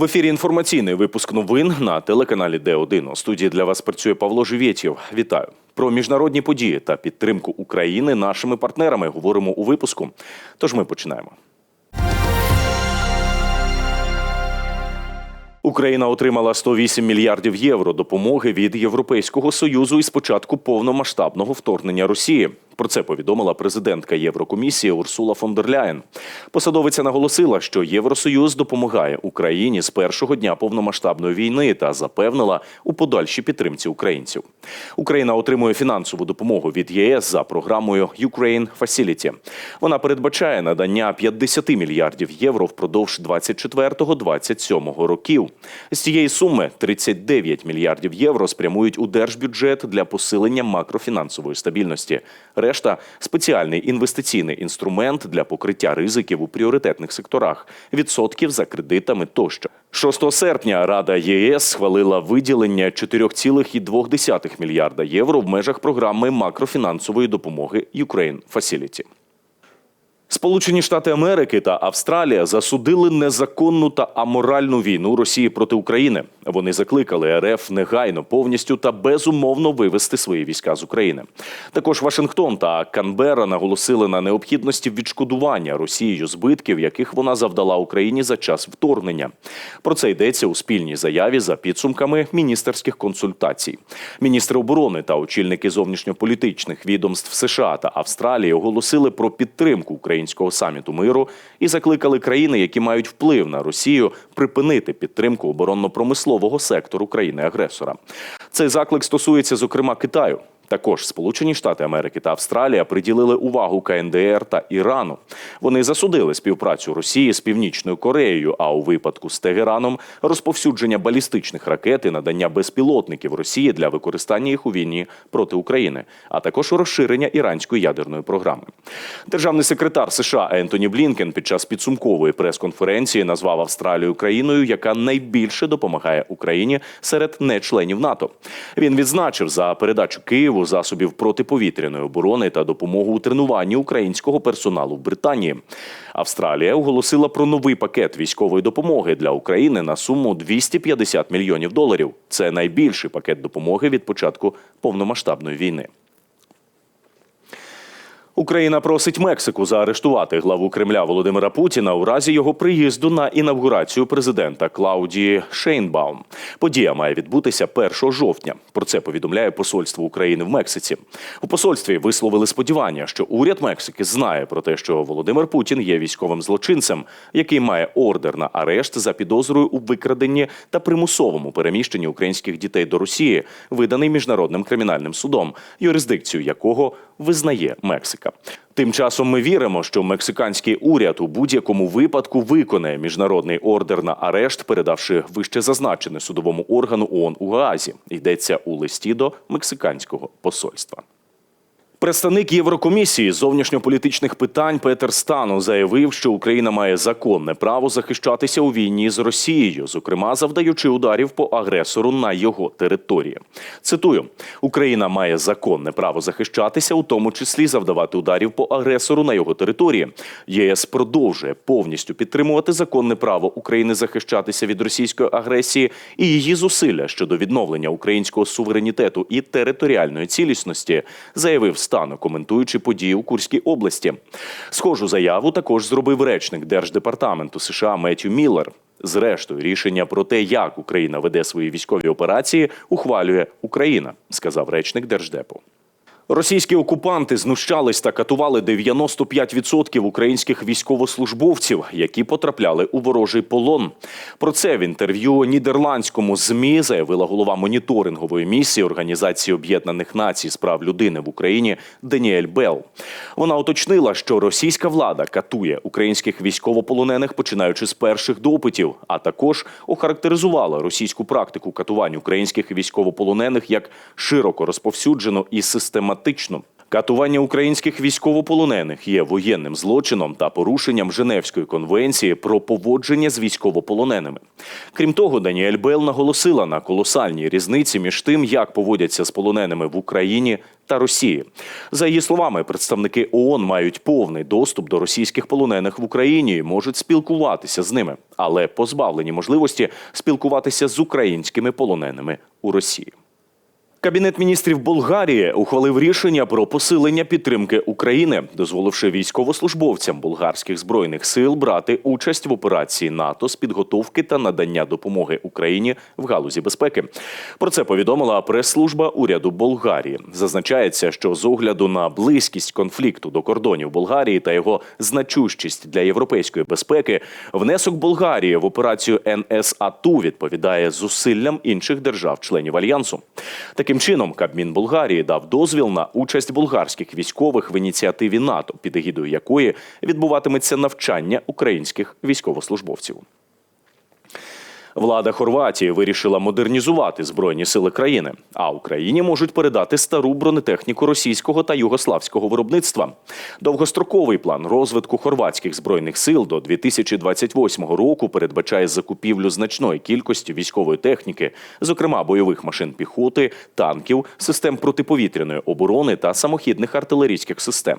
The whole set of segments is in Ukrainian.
В ефірі інформаційний випуск новин на телеканалі Д1. У студії для вас працює Павло Живєтєв. Вітаю. Про міжнародні події та підтримку України нашими партнерами говоримо у випуску. Тож ми починаємо. Україна отримала 108 мільярдів євро допомоги від Європейського союзу із початку повномасштабного вторгнення Росії. Про це повідомила президентка Єврокомісії Урсула фон дер Ляєн. Посадовиця наголосила, що Євросоюз допомагає Україні з першого дня повномасштабної війни та запевнила у подальшій підтримці українців. Україна отримує фінансову допомогу від ЄС за програмою Ukraine Facility. Вона передбачає надання 50 мільярдів євро впродовж 24-27 років. З цієї суми 39 мільярдів євро спрямують у держбюджет для посилення макрофінансової стабільності. Решта спеціальний інвестиційний інструмент для покриття ризиків у пріоритетних секторах, відсотків за кредитами тощо. 6 серпня Рада ЄС схвалила виділення 4,2 мільярда євро в межах програми макрофінансової допомоги Ukraine Facility. Сполучені Штати Америки та Австралія засудили незаконну та аморальну війну Росії проти України. Вони закликали РФ негайно повністю та безумовно вивести свої війська з України. Також Вашингтон та Канбера наголосили на необхідності відшкодування Росією збитків, яких вона завдала Україні за час вторгнення. Про це йдеться у спільній заяві за підсумками міністерських консультацій. Міністри оборони та очільники зовнішньополітичних відомств США та Австралії оголосили про підтримку українського саміту миру і закликали країни, які мають вплив на Росію, припинити підтримку оборонно-промислового сектору країни-агресора. Цей заклик стосується зокрема Китаю. Також Сполучені Штати Америки та Австралія приділили увагу КНДР та Ірану. Вони засудили співпрацю Росії з Північною Кореєю. А у випадку з Тегераном розповсюдження балістичних ракет і надання безпілотників Росії для використання їх у війні проти України, а також розширення іранської ядерної програми. Державний секретар США Ентоні Блінкен під час підсумкової прес-конференції назвав Австралію країною, яка найбільше допомагає Україні серед нечленів НАТО. Він відзначив за передачу Києву засобів протиповітряної оборони та допомогу у тренуванні українського персоналу в Британії. Австралія оголосила про новий пакет військової допомоги для України на суму 250 мільйонів доларів. Це найбільший пакет допомоги від початку повномасштабної війни. Україна просить Мексику заарештувати главу Кремля Володимира Путіна у разі його приїзду на інавгурацію президента Клаудії Шейнбаум. Подія має відбутися 1 жовтня. Про це повідомляє посольство України в Мексиці. У посольстві висловили сподівання, що уряд Мексики знає про те, що Володимир Путін є військовим злочинцем, який має ордер на арешт за підозрою у викраденні та примусовому переміщенні українських дітей до Росії, виданий міжнародним кримінальним судом, юрисдикцію якого визнає Мексика. Тим часом ми віримо, що мексиканський уряд у будь-якому випадку виконає міжнародний ордер на арешт, передавши вище зазначене судовому органу ООН у Гаазі. Йдеться у листі до мексиканського посольства. Представник Єврокомісії зовнішньополітичних питань Петер Стану заявив, що Україна має законне право захищатися у війні з Росією, зокрема завдаючи ударів по агресору на його території. Цитую: Україна має законне право захищатися, у тому числі завдавати ударів по агресору на його території. ЄС продовжує повністю підтримувати законне право України захищатися від російської агресії і її зусилля щодо відновлення українського суверенітету і територіальної цілісності, заявив Стану, коментуючи події у Курській області. Схожу заяву також зробив речник Держдепартаменту США Меттю Міллер. Зрештою, рішення про те, як Україна веде свої військові операції, ухвалює Україна, сказав речник Держдепу. Російські окупанти знущались та катували 95% українських військовослужбовців, які потрапляли у ворожий полон. Про це в інтерв'ю нідерландському змі заявила голова моніторингової місії Організації Об'єднаних Націй з прав людини в Україні Даніель Бел. Вона уточнила, що російська влада катує українських військовополонених, починаючи з перших допитів, а також охарактеризувала російську практику катувань українських військовополонених як широко розповсюджену і систематичну. Катування українських військовополонених є воєнним злочином та порушенням Женевської конвенції про поводження з військовополоненими. Крім того, Даніель Бел наголосила на колосальній різниці між тим, як поводяться з полоненими в Україні та Росії. За її словами, представники ООН мають повний доступ до російських полонених в Україні і можуть спілкуватися з ними, але позбавлені можливості спілкуватися з українськими полоненими у Росії. Кабінет міністрів Болгарії ухвалив рішення про посилення підтримки України, дозволивши військовослужбовцям болгарських збройних сил брати участь в операції НАТО з підготовки та надання допомоги Україні в галузі безпеки. Про це повідомила прес-служба уряду Болгарії. Зазначається, що з огляду на близькість конфлікту до кордонів Болгарії та його значущість для європейської безпеки, внесок Болгарії в операцію НСАТУ відповідає зусиллям інших держав-членів альянсу. Таким чином, Кабмін Болгарії дав дозвіл на участь болгарських військових в ініціативі НАТО, під егідою якої відбуватиметься навчання українських військовослужбовців. Влада Хорватії вирішила модернізувати збройні сили країни, а Україні можуть передати стару бронетехніку російського та югославського виробництва. Довгостроковий план розвитку хорватських збройних сил до 2028 року передбачає закупівлю значної кількості військової техніки, зокрема бойових машин піхоти, танків, систем протиповітряної оборони та самохідних артилерійських систем.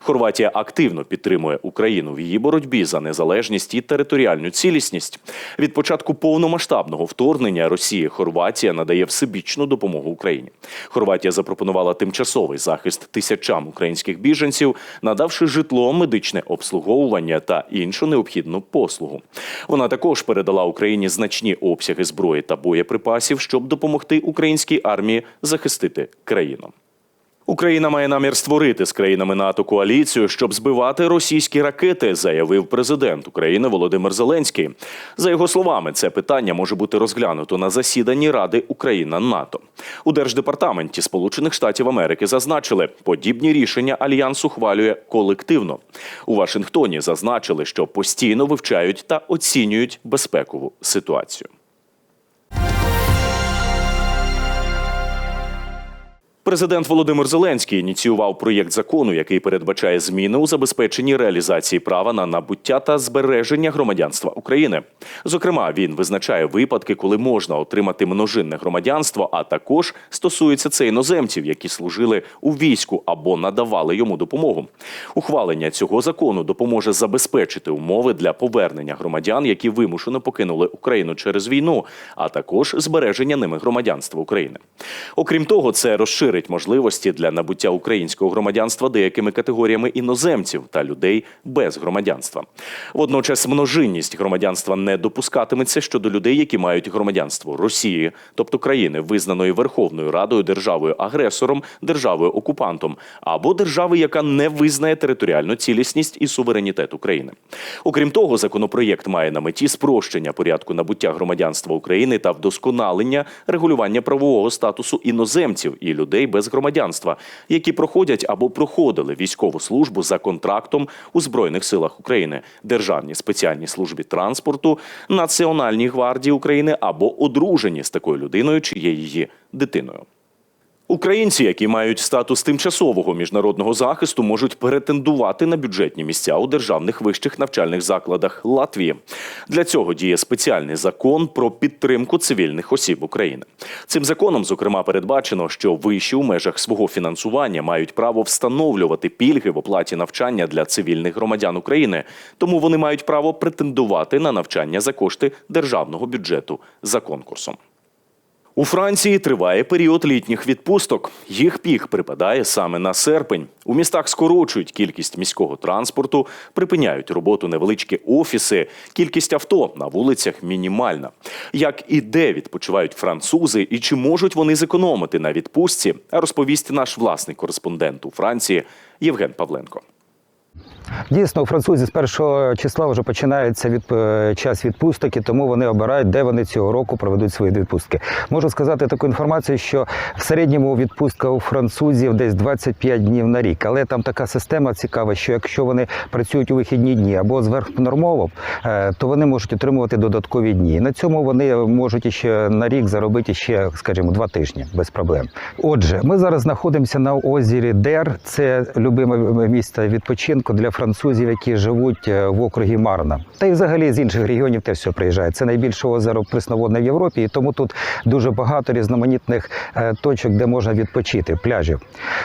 Хорватія активно підтримує Україну в її боротьбі за незалежність і територіальну цілісність. Від початку повномасштабного вторгнення Росії Хорватія надає всебічну допомогу Україні. Хорватія запропонувала тимчасовий захист тисячам українських біженців, надавши житло, медичне обслуговування та іншу необхідну послугу. Вона також передала Україні значні обсяги зброї та боєприпасів, щоб допомогти українській армії захистити країну. Україна має намір створити з країнами НАТО коаліцію, щоб збивати російські ракети, заявив президент України Володимир Зеленський. За його словами, це питання може бути розглянуто на засіданні Ради Україна НАТО. У держдепартаменті Сполучених Штатів Америки зазначили, подібні рішення альянс ухвалює колективно. У Вашингтоні зазначили, що постійно вивчають та оцінюють безпекову ситуацію. Президент Володимир Зеленський ініціював проєкт закону, який передбачає зміни у забезпеченні реалізації права на набуття та збереження громадянства України. Зокрема, він визначає випадки, коли можна отримати множинне громадянство, а також стосується це іноземців, які служили у війську або надавали йому допомогу. Ухвалення цього закону допоможе забезпечити умови для повернення громадян, які вимушено покинули Україну через війну, а також збереження ними громадянства України. Окрім того, це розширить можливості для набуття українського громадянства деякими категоріями іноземців та людей без громадянства. Водночас множинність громадянства не допускатиметься щодо людей, які мають громадянство Росії, тобто країни, визнаної Верховною Радою державою агресором, державою окупантом, або держави, яка не визнає територіальну цілісність і суверенітет України. Окрім того, законопроєкт має на меті спрощення порядку набуття громадянства України та вдосконалення регулювання правового статусу іноземців і людей без громадянства, які проходять або проходили військову службу за контрактом у Збройних силах України, Державній спеціальній службі транспорту, Національній гвардії України або одружені з такою людиною, чи є її дитиною. Українці, які мають статус тимчасового міжнародного захисту, можуть претендувати на бюджетні місця у державних вищих навчальних закладах Латвії. Для цього діє спеціальний закон про підтримку цивільних осіб України. Цим законом, зокрема, передбачено, що вищі у межах свого фінансування мають право встановлювати пільги в оплаті навчання для цивільних громадян України, тому вони мають право претендувати на навчання за кошти державного бюджету за конкурсом. У Франції триває період літніх відпусток. Їх пік припадає саме на серпень. У містах скорочують кількість міського транспорту, припиняють роботу невеличкі офіси. Кількість авто на вулицях мінімальна. Як і де відпочивають французи, і чи можуть вони зекономити на відпустці, розповість наш власний кореспондент у Франції Євген Павленко. Дійсно, у французів з першого числа вже починається від е, час відпусток, тому вони обирають, де вони цього року проведуть свої відпустки. Можу сказати таку інформацію, що в середньому відпустка у французів десь 25 днів на рік. Але там така система цікава, що якщо вони працюють у вихідні дні або зверхнормово, е, то вони можуть отримувати додаткові дні. На цьому вони можуть ще на рік заробити ще, скажімо, два тижні без проблем. Отже, ми зараз знаходимося на озері Дер. Це любиме місце відпочинку для французів, які живуть е, в округі Марна. Та й взагалі з інших регіонів теж все приїжджають. Це найбільше озеро пресноводне в Європі, і тому тут дуже багато різноманітних е, точок, де можна відпочити, пляжів.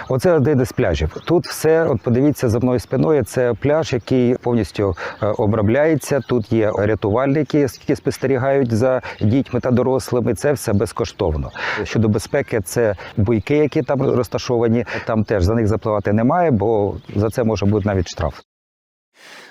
Оце один із пляжів. Тут все, от подивіться за мною спиною. Це пляж, який повністю е, обробляється. Тут є рятувальники, які спостерігають за дітьми та дорослими. Це все безкоштовно. Щодо безпеки, це буйки, які там розташовані. Там теж за них запливати немає, бо за це може бути навіть штраф.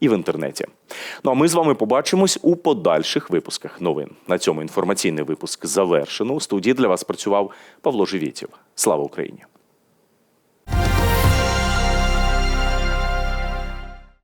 і в інтернеті. Ну а ми з вами побачимось у подальших випусках новин. На цьому інформаційний випуск завершено. У студії для вас працював Павло Живітєв. Слава Україні!